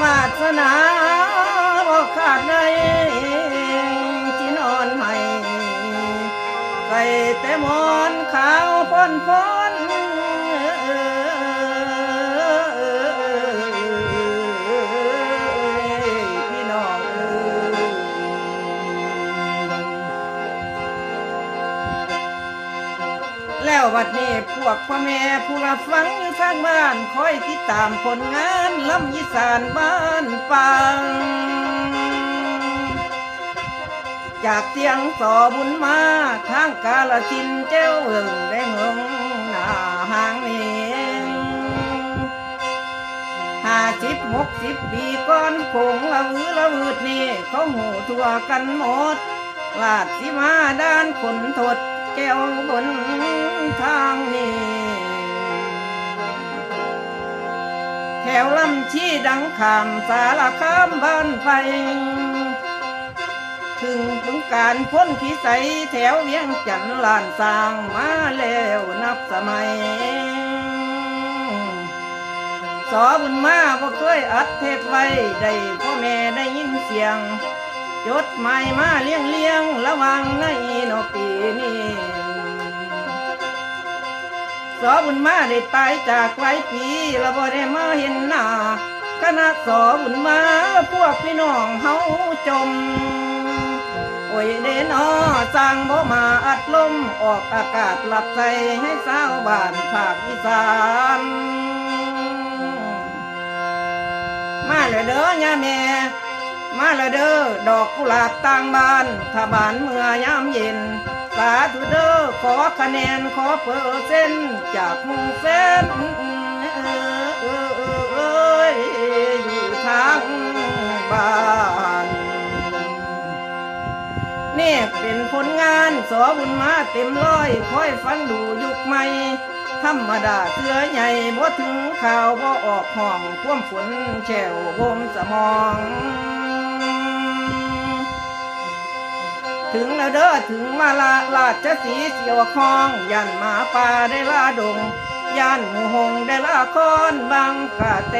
วาสนาบ่ขาดในที่นอนให้ใส่แต่มอนขาวพ้นพ้น แล้ววัดนี้พวกพ่อแม่ผู้รับฟังอยู่ทางบ้านคอยติดตามผลงานลำยีสานบ้านปัง จากเสียงสอบุญมาทางกาลสินเจ้าเอิงได้เงงหน้าหางนี้ห้าสิบหกสิบปีก่อนคงละวือละวืดนี่เขาหูทั่วกันหมดลาดสิมาด้านขนทด ก้วบนทางนี้แถวลำชี้ดังขามสารคามบ้านไฟถึงถึงการพ้นพิสัยแถวเวียงจันลานสร้างมาแล้วนับสมัย สอบุญมาบ่เคยอัดเทปไว้ ได้พ่อแม่ได้ยินเสียง จดหมายมาเลี้ยงเลี้ย สอบุญมาได้ตายจากหลายปีล้วบ่ได้มาเห็นหน้าคณะสอบุญมาพวกพี่น้องเฮาจม โอ้ยเดนอสร้างบ่มาอัดลมออกอากาศหลับใจให้สาวบ้านภาคอีสานมาเลยเด้อย่าแม่ มาเลยเด้อดอกกุหลาบต่างบ้านถ้าบานเมื่อยามเย็นาธุเด้อขอคะแนนขอเปอร์เซ็นต์จากมู่แฟนเออเออเอออยู่ทางบ้านนี่เป็นผลงานสอบุญมาเต็มร้อยคอยฟังดูยุคใหม่ธรรมดาเสือใหญ่บ่ถึงข่าวบ่ออกห้องพ่วมฝนแฉวบมสมอง ถึงแล้วเด้อถึงมาลาลาชสีเสียวคองยันหมาป่าได้ลาดงย่านหมูหงได้ลาคอนบางกะแต